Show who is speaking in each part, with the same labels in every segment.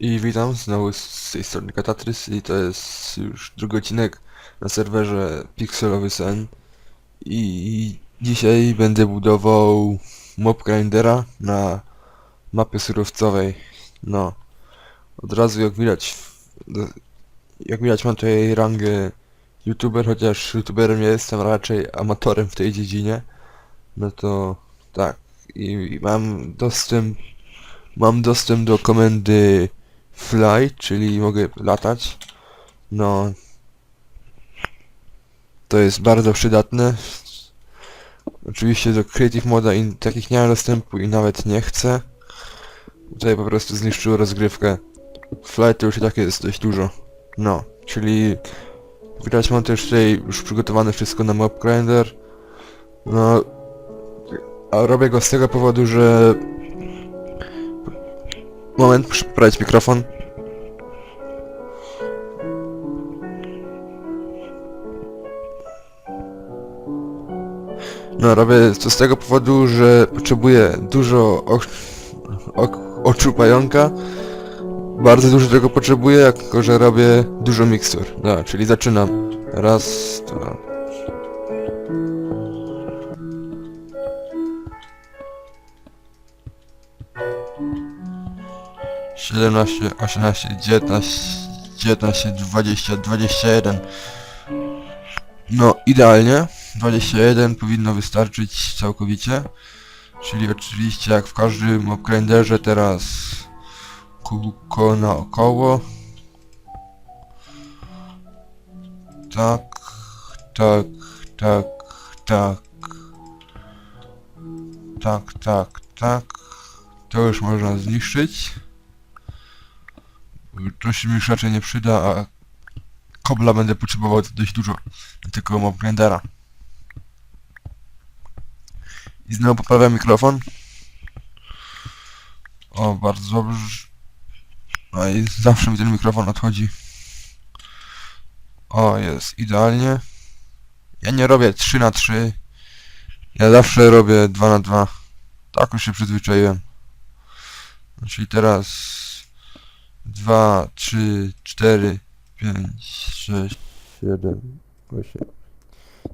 Speaker 1: I witam znowu z tej strony Katatrys i to jest już drugi odcinek na serwerze Pixelowy Sen i dzisiaj będę budował mob grindera na mapie surowcowej. No, od razu jak widać, jak widać mam tutaj rangę youtuber, chociaż youtuberem nie jestem, raczej amatorem w tej dziedzinie. No to tak, i mam dostęp, mam dostęp do komendy fly, czyli mogę latać. No. To jest bardzo przydatne. Oczywiście do Creative Moda i takich nie mam dostępu i nawet nie chcę. Tutaj po prostu zniszczyło rozgrywkę. Fly to już i tak jest dość dużo. No, czyli widać mam też tutaj już przygotowane wszystko na Mob Grinder. No, a robię go z tego powodu, że Moment, muszę poprawić mikrofon. No, robię to z tego powodu, że potrzebuję dużo oczu pająka. Bardzo dużo tego potrzebuję, jako że robię dużo mikstur. No, czyli zaczynam. Raz, dwa. Siedemnaście, osiemnaście, dziewiętnaście, dziewiętnaście, dwadzieścia, dwadzieścia jeden. No, idealnie. 21 powinno wystarczyć całkowicie. Czyli oczywiście jak w każdym obgrinderze teraz kółko naokoło. Tak, tak, tak, tak. Tak, tak, tak. To już można zniszczyć. To się mi już raczej nie przyda, a kobla będę potrzebował dość dużo tego mob grindera. I znowu poprawiam mikrofon. O, bardzo dobrze. No i zawsze mi ten mikrofon odchodzi. O, jest idealnie. Ja nie robię 3 na 3 Ja zawsze robię 2 na 2 Tak już się przyzwyczaiłem. Czyli teraz 2, 3, 4, 5, 6, 7, 8,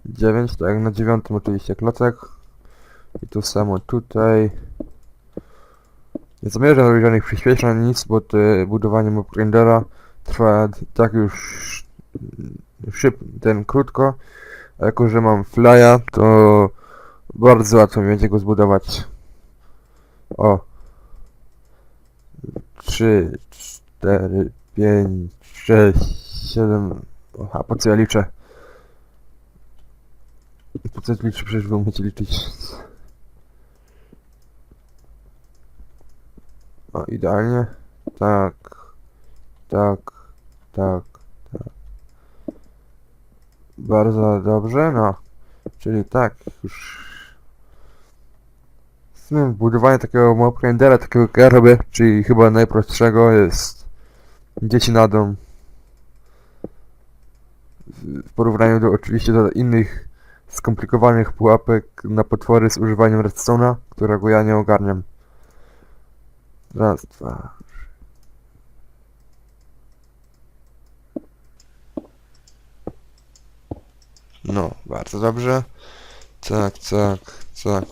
Speaker 1: 9, tak na dziewiątym oczywiście klocek. I to samo tutaj. Nie zamierzam robić żadnych przyspieszeń, nic, bo to budowanie mob grindera trwa tak już szyb, ten krótko. A jako, że mam flya, to bardzo łatwo mi będzie go zbudować. O. 3, 4, 5, 6, 7. A po co ja liczę? Po co ja liczę? Przecież wy umiecie liczyć. O, idealnie. Tak. Tak. Tak. Tak. Bardzo dobrze, no. Czyli tak, już... Budowanie takiego mob grindera, takiego robię, czyli chyba najprostszego jest dzieci na dom. W porównaniu do oczywiście do innych skomplikowanych pułapek na potwory z używaniem redstone'a, którego ja nie ogarniam. Raz, dwa. No, bardzo dobrze. Tak, tak, tak,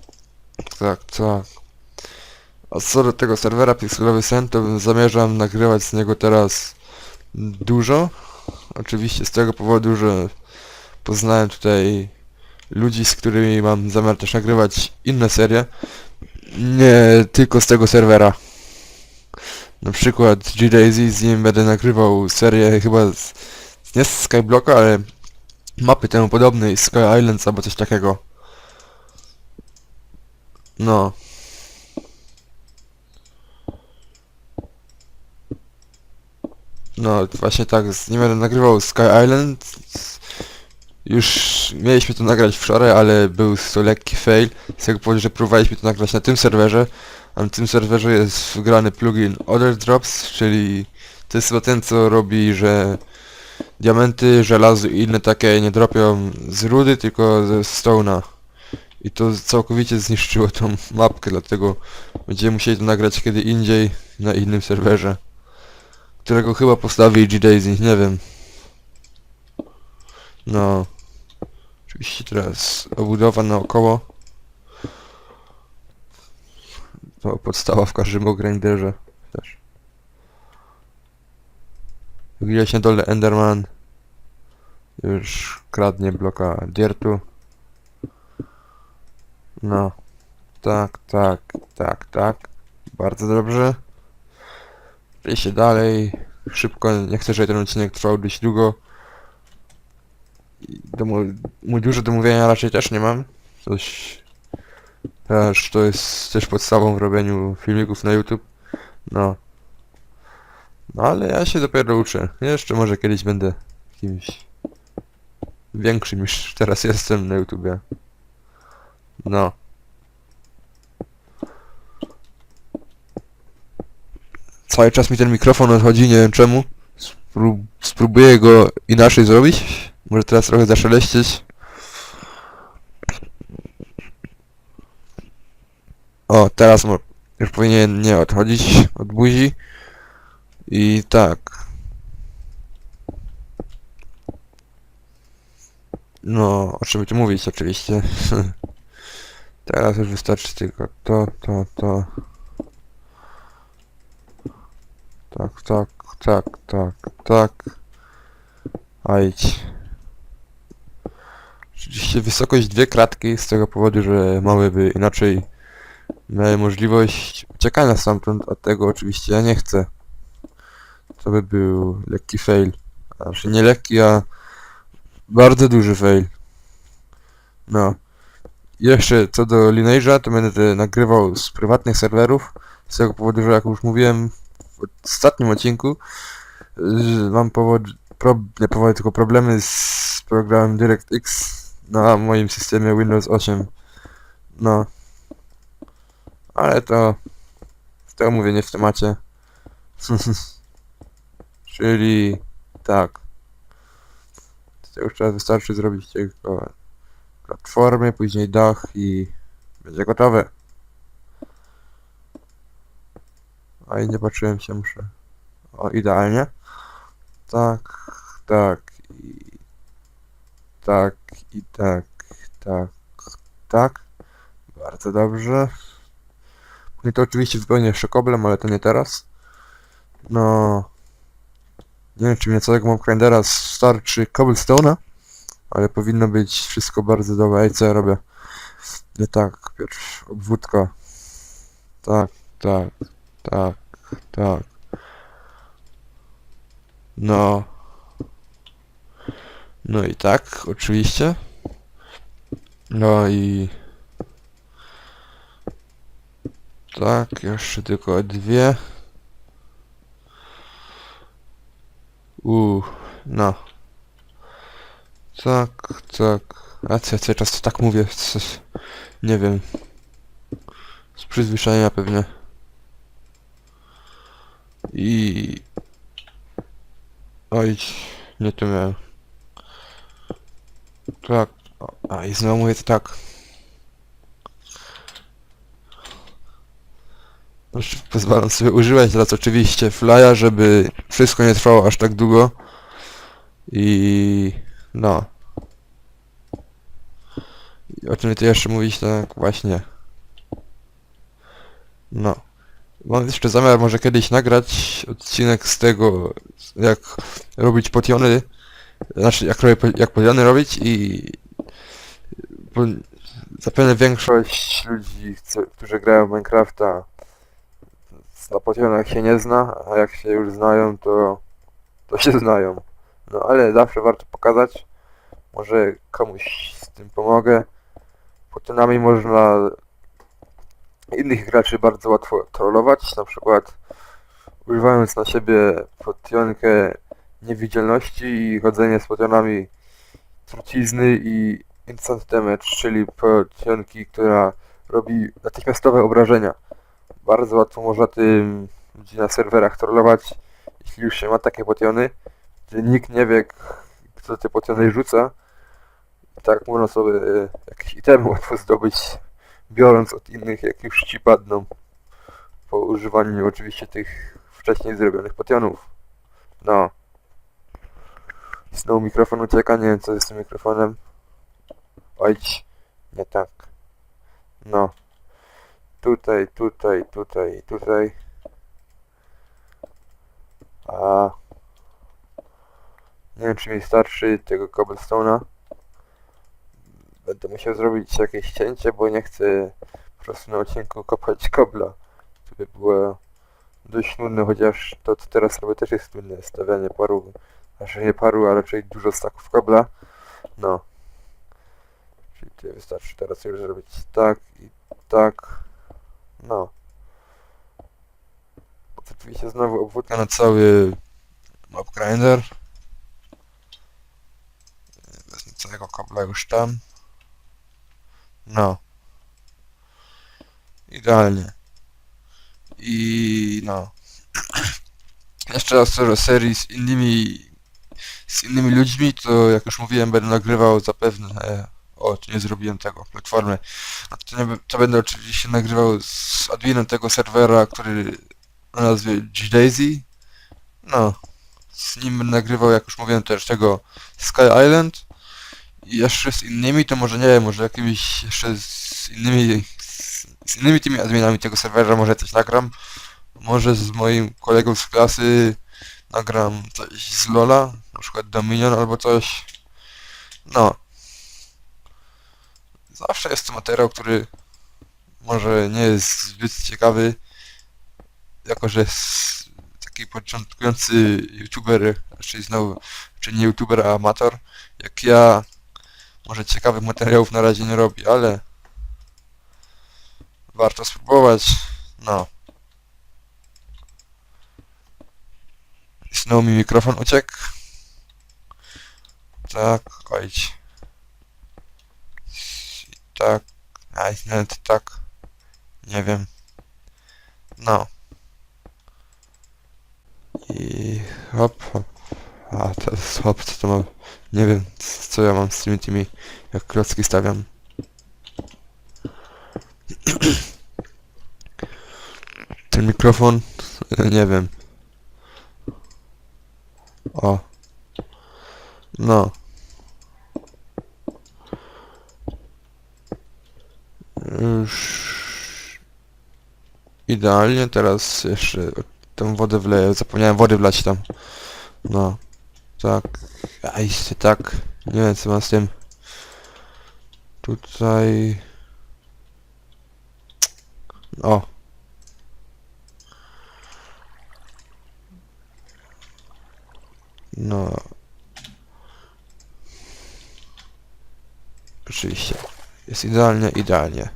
Speaker 1: tak, tak. A co do tego serwera Pixelowy Sen, to zamierzam nagrywać z niego teraz dużo. Oczywiście z tego powodu, że poznałem tutaj ludzi, z którymi mam zamiar też nagrywać inne serie. Nie tylko z tego serwera. Na przykład G-Daisy, z nim będę nagrywał serię chyba z, nie z Skyblocka, ale mapy temu podobnej, Sky Islands albo coś takiego. No. No, właśnie tak, z nim będę nagrywał Sky Island. Już mieliśmy to nagrać wczoraj, ale był to lekki fail. Z tego powodu, że próbowaliśmy to nagrać na tym serwerze, a na tym serwerze jest wgrany plugin Other Drops, czyli to jest chyba ten, co robi, że diamenty, żelazo i inne takie nie dropią z rudy, tylko ze stone'a. I to całkowicie zniszczyło tą mapkę, dlatego będziemy musieli to nagrać kiedy indziej, na innym serwerze. Którego chyba postawi G-Daisy, nie wiem. No. Oczywiście teraz obudowa naokoło. To podstawa w każdym grinderze też. Gdzieś na dole Enderman już kradnie bloka diertu. No. Tak, tak, tak, tak. Bardzo dobrze. Przejście dalej. Szybko, nie chcę, żeby ten odcinek trwał dość długo. Do mu, dużo do mówienia raczej też nie mam. Coś... Też to jest też podstawą w robieniu filmików na YouTube. No. No ale ja się dopiero uczę. Jeszcze może kiedyś będę kimś większym niż teraz jestem na YouTubie. No. Cały czas mi ten mikrofon odchodzi, nie wiem czemu. Sprób spróbuję go inaczej zrobić. Może teraz trochę zaszeleścić. O, teraz już powinien nie odchodzić od buzi. I tak. No, o czym tu mówić oczywiście. teraz już wystarczy tylko to, to, to. Tak, tak, tak, tak, tak. A idź. Oczywiście wysokość dwie kratki z tego powodu, że mały by inaczej miały możliwość uciekania stamtąd, a tego oczywiście ja nie chcę. To by był lekki fail. Znaczy nie lekki, a bardzo duży fail. No. Jeszcze co do Lineage'a, to będę nagrywał z prywatnych serwerów. Z tego powodu, że jak już mówiłem w ostatnim odcinku, że mam powód, pro, nie powody, tylko problemy z programem DirectX na moim systemie Windows 8. No. Ale to... To mówię nie w temacie. Czyli... Tak. To już teraz wystarczy zrobić tylko platformy, później dach i będzie gotowe. A i nie patrzyłem się, muszę. O, idealnie. Tak, tak i tak i tak, tak, tak. Bardzo dobrze. Później to oczywiście wypełnię jeszcze koblem, ale to nie teraz. No. Nie wiem, czy mnie całego mob grindera starczy cobblestone'a, ale powinno być wszystko bardzo dobre. Ej, co ja robię? Nie tak, pierwszy obwódka. Tak, tak, tak, tak. No. No i tak, oczywiście. No i... Tak, jeszcze tylko dwie. Uuu, no. Tak, tak. A co ja cały czas tak mówię? Coś, nie wiem. Z przyzwyczajenia pewnie. I... Oj, nie tu miałem. Tak. A i znowu to tak. Już pozwalam sobie używać teraz oczywiście flya, żeby wszystko nie trwało aż tak długo. I no. I o czym tu jeszcze mówić, tak właśnie. No. Mam jeszcze zamiar może kiedyś nagrać odcinek z tego, jak robić potiony. Znaczy, jak, jak potiony robić i... Bo zapewne większość ludzi, którzy grają w Minecrafta na potionach się nie zna, a jak się już znają, to, to się znają. No ale zawsze warto pokazać. Może komuś z tym pomogę. Potionami można innych graczy bardzo łatwo trollować, na przykład używając na siebie potionkę niewidzialności i chodzenie z potionami trucizny i instant damage, czyli potionki, która robi natychmiastowe obrażenia. Bardzo łatwo można tym ludzi na serwerach trollować, jeśli już się ma takie potiony, gdzie nikt nie wie, kto te potiony rzuca. Tak można sobie e, jakieś itemy łatwo zdobyć, biorąc od innych, jak już ci padną. Po używaniu oczywiście tych wcześniej zrobionych potionów. No. Znowu mikrofon ucieka, nie wiem co jest z tym mikrofonem. Ojdź. Nie tak. No. Tutaj, tutaj, tutaj, tutaj. A. Nie wiem czy mi starczy tego cobblestone'a. Musiał zrobić jakieś cięcie, bo nie chcę po prostu na odcinku kopać kobla. To by było dość nudne, chociaż to co teraz robię też jest nudne. Stawianie paru, znaczy nie paru, a raczej dużo staków kobla. No. Czyli tutaj wystarczy teraz już zrobić tak i tak. No. Oczywiście znowu obwódka na cały mob grinder. Wezmę całego kabla już tam. No. Idealnie. I no. Jeszcze raz co do serii z innymi z innymi ludźmi, to jak już mówiłem, będę nagrywał zapewne e, o, nie zrobiłem tego, platformy. No to, nie, to będę oczywiście nagrywał z adminem tego serwera, który o nazwie G-Daisy. No. Z nim nagrywał, jak już mówiłem, też tego Sky Island. Jeszcze z innymi, to może nie wiem, może jakimiś jeszcze z innymi z innymi tymi adminami tego serwera może coś nagram. Może z moim kolegą z klasy nagram coś z Lola, na przykład Dominion albo coś. No. Zawsze jest to materiał, który może nie jest zbyt ciekawy, jako że jest taki początkujący youtuber, raczej znowu, czy nie youtuber, a amator, jak ja, może ciekawych materiałów na razie nie robi, ale warto spróbować. No. Znowu mi mikrofon uciekł. Tak, ojdź. I tak. A nawet tak. Nie wiem. No. I hop, hop. A teraz hop, co to mam? Nie wiem, co ja mam z tymi tymi, jak klocki stawiam. Ten mikrofon, e, nie wiem. O. No. Już. Idealnie, teraz jeszcze tę wodę wleję. Zapomniałem wody wlać tam. No. Tak. A tak. Nie wiem co mam z tym. Tutaj. O. No. Oczywiście. Jest idealnie, idealnie.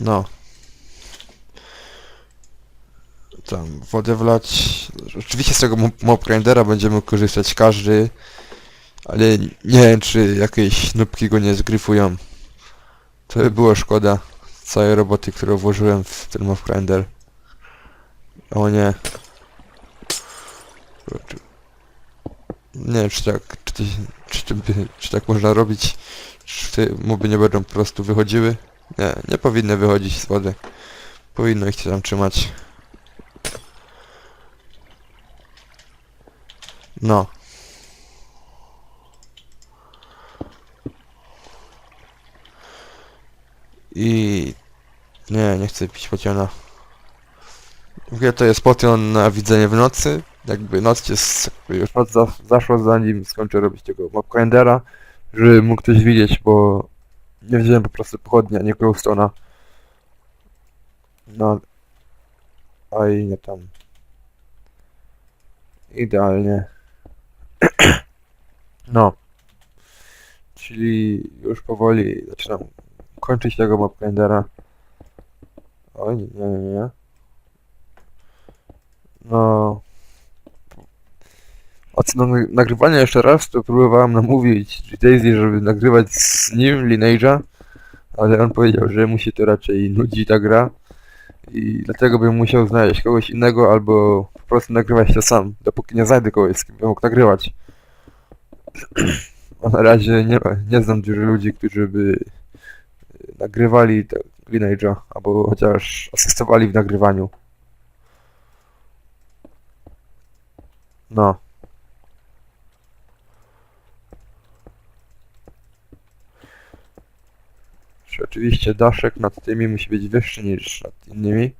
Speaker 1: No. Tam wodę wlać. Oczywiście z tego mob- mob grindera będziemy korzystać każdy. Ale nie wiem czy jakieś nubki go nie zgryfują. To by było szkoda całej roboty, którą włożyłem w ten mob grinder. O nie. Nie wiem czy tak, czy, czy, czy tak można robić, czy te moby nie będą po prostu wychodziły. Nie, nie powinny wychodzić z wody. Powinno ich się tam trzymać. No. I... Nie, nie chcę pić pociona. W to jest potion na widzenie w nocy. Jakby noc jest... Już noc za, zaszła zanim skończę robić tego mob calendara, żeby mógł ktoś widzieć, bo nie wziąłem po prostu pochodnia, nie glowstone'a. No. Oj, nie tam. Idealnie. No. Czyli już powoli zaczynam kończyć tego mob calendara. Oj, nie, nie, nie. No. Od nag- nagrywania jeszcze raz, to próbowałem namówić Daisy, żeby nagrywać z nim Lineage'a, ale on powiedział, że mu się to raczej nudzi ta gra i dlatego bym musiał znaleźć kogoś innego albo po prostu nagrywać to sam, dopóki nie znajdę kogoś, z kim bym mógł nagrywać. A na razie nie, nie znam dużo ludzi, którzy by e, nagrywali Lineage'a, albo chociaż asystowali w nagrywaniu. No. Czy oczywiście daszek nad tymi musi być wyższy niż nad innymi.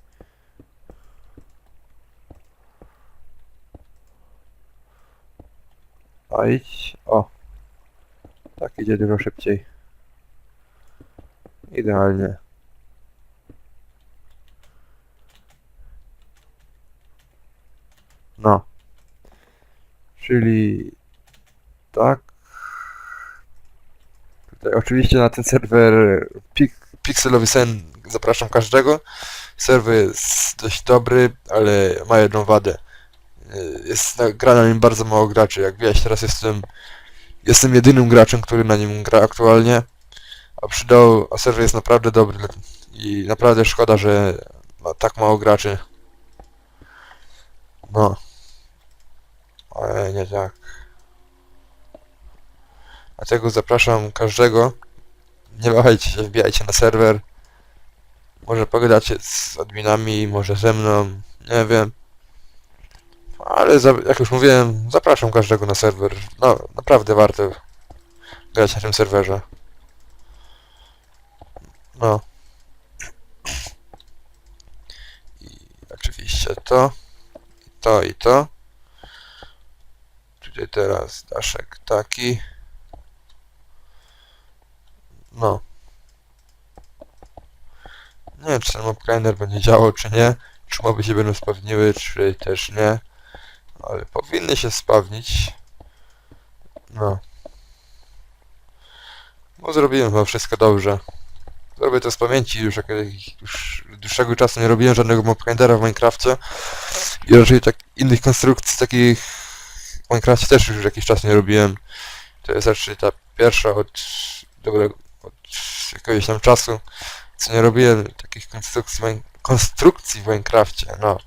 Speaker 1: A idź. O. Tak idzie dużo szybciej. Idealnie. No. Czyli tak. Oczywiście na ten serwer Pixelowy Sen zapraszam każdego. Serwer jest dość dobry, ale ma jedną wadę. Y, Jest gra na nim bardzo mało graczy. Jak wiesz, teraz jestem jestem jedynym graczem, który na nim gra aktualnie. A przydał, a serwer jest naprawdę dobry i naprawdę szkoda, że ma tak mało graczy. No. Ale nie tak. Dlatego zapraszam każdego. Nie wahajcie się, wbijajcie na serwer. Może pogadacie z adminami, może ze mną, nie wiem. Ale za, jak już mówiłem, zapraszam każdego na serwer. No, naprawdę warto grać na tym serwerze. No. I oczywiście to, i to i to. Tutaj teraz daszek taki. No. Nie wiem, czy ten mobcliner będzie działał, czy nie. Czy moby się będą spawniły, czy też nie. Ale powinny się spawnić. No. Bo zrobiłem chyba wszystko dobrze. Zrobię to z pamięci, już, jak, już dłuższego czasu nie robiłem żadnego mobclinera w Minecrafcie. I raczej tak innych konstrukcji takich w Minecrafcie też już jakiś czas nie robiłem. To jest raczej ta pierwsza od dobrego, od jakiegoś tam czasu, co nie robiłem takich konstrukcji, konstrukcji w Minecrafcie, no.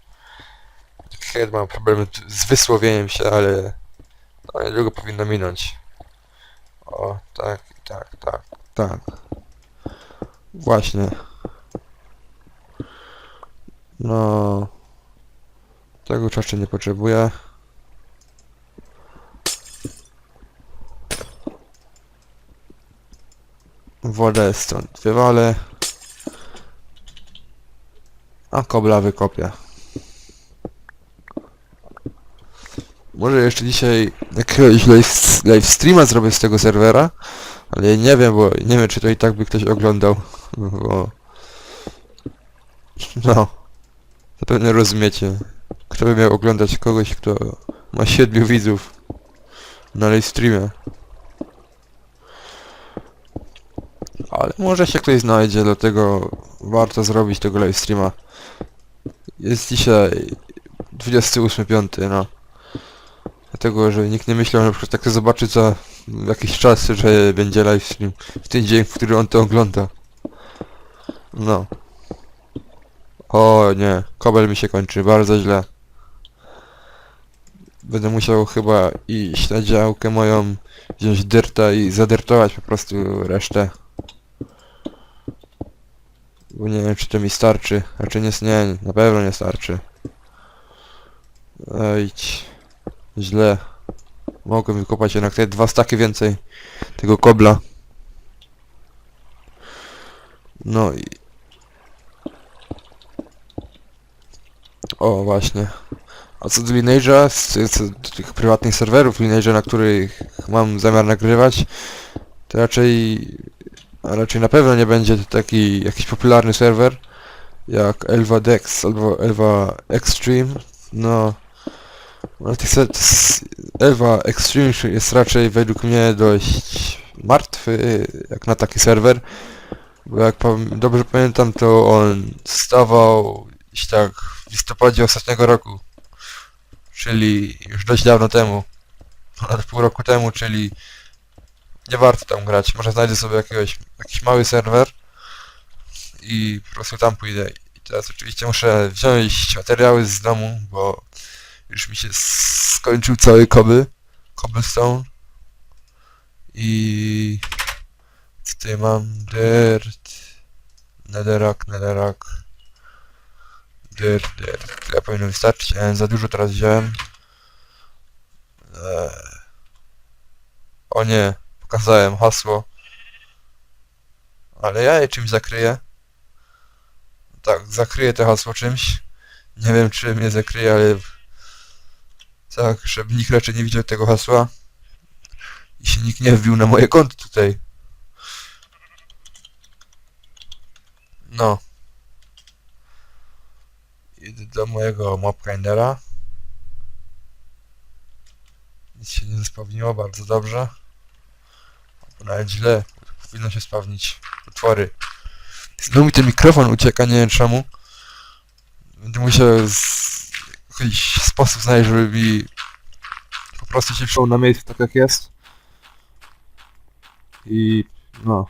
Speaker 1: Chyba mam problemy z wysłowieniem się, ale no, niedługo powinno minąć. O, tak, tak, tak, tak. Właśnie. No. Tego czasu nie potrzebuję. Wodę stąd wywalę. A kobla wykopię. Może jeszcze dzisiaj jakiegoś live, live streama zrobię z tego serwera, ale nie wiem, bo nie wiem czy to i tak by ktoś oglądał, bo... No. To pewnie rozumiecie. Kto by miał oglądać kogoś, kto ma siedmiu widzów na live streamie. Ale może się ktoś znajdzie, dlatego warto zrobić tego live streama. Jest dzisiaj 28.5, no. Dlatego, że nikt nie myślał, że na przykład tak to zobaczy za jakiś czas, że będzie live stream w ten dzień, w który on to ogląda. No. O nie, kobel mi się kończy, bardzo źle. Będę musiał chyba iść na działkę moją, wziąć dyrta i zadertować po prostu resztę. Bo nie wiem czy to mi starczy. Raczej nie, nie, na pewno nie starczy. Ejdź. Źle. Mogłem wykopać jednak te dwa staki więcej tego kobla. No i... O, właśnie. A co do Lineage'a, z, z, do tych prywatnych serwerów Lineage'a, na których mam zamiar nagrywać, to raczej... Raczej na pewno nie będzie to taki jakiś popularny serwer jak Elva Dex albo Elva Extreme. No, Elva Extreme jest raczej według mnie dość martwy jak na taki serwer. Bo jak dobrze pamiętam to on stawał gdzieś tak w listopadzie ostatniego roku. Czyli już dość dawno temu. Ponad pół roku temu, czyli nie warto tam grać. Może znajdę sobie jakiegoś, jakiś mały serwer i po prostu tam pójdę. I teraz oczywiście muszę wziąć materiały z domu, bo już mi się skończył cały koby, cobblestone. I tutaj mam? Dirt, netherrack, netherrack, dirt, dirt. Tyle powinno wystarczyć. Ja za dużo teraz wziąłem. Eee. O nie, pokazałem hasło. Ale ja je czymś zakryję. Tak, zakryję to hasło czymś. Nie wiem czym je zakryję, ale... Tak, żeby nikt raczej nie widział tego hasła. I się nikt nie wbił na moje konto tutaj. No. Idę do mojego mobkindera. Nic się nie zespawniło, bardzo dobrze. Nawet źle. Powinno się spawnić utwory. Znowu mi ten mikrofon ucieka, nie wiem czemu. Będę musiał jakiś sposób znaleźć, żeby mi po prostu się wziął na miejscu tak jak jest. I no.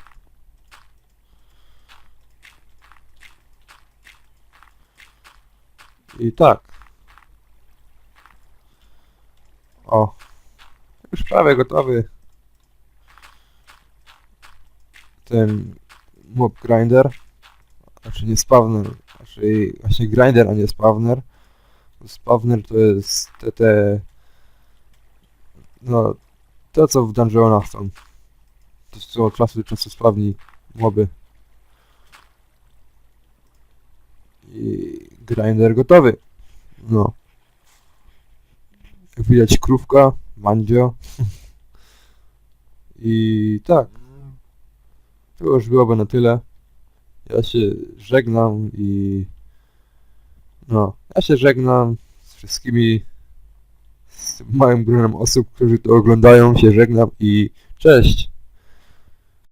Speaker 1: I tak. O. Już prawie gotowy. Ten mob grinder. Znaczy nie spawner. Znaczy właśnie grinder, a nie spawner. Spawner to jest te, te no to co w dungeonach są. To co od czasu do czasu spawni moby. I grinder gotowy. No. Jak widać krówka, mandzio. I tak. To już byłoby na tyle. Ja się żegnam i... No, ja się żegnam z wszystkimi z małym gronem osób, którzy to oglądają, się żegnam i cześć!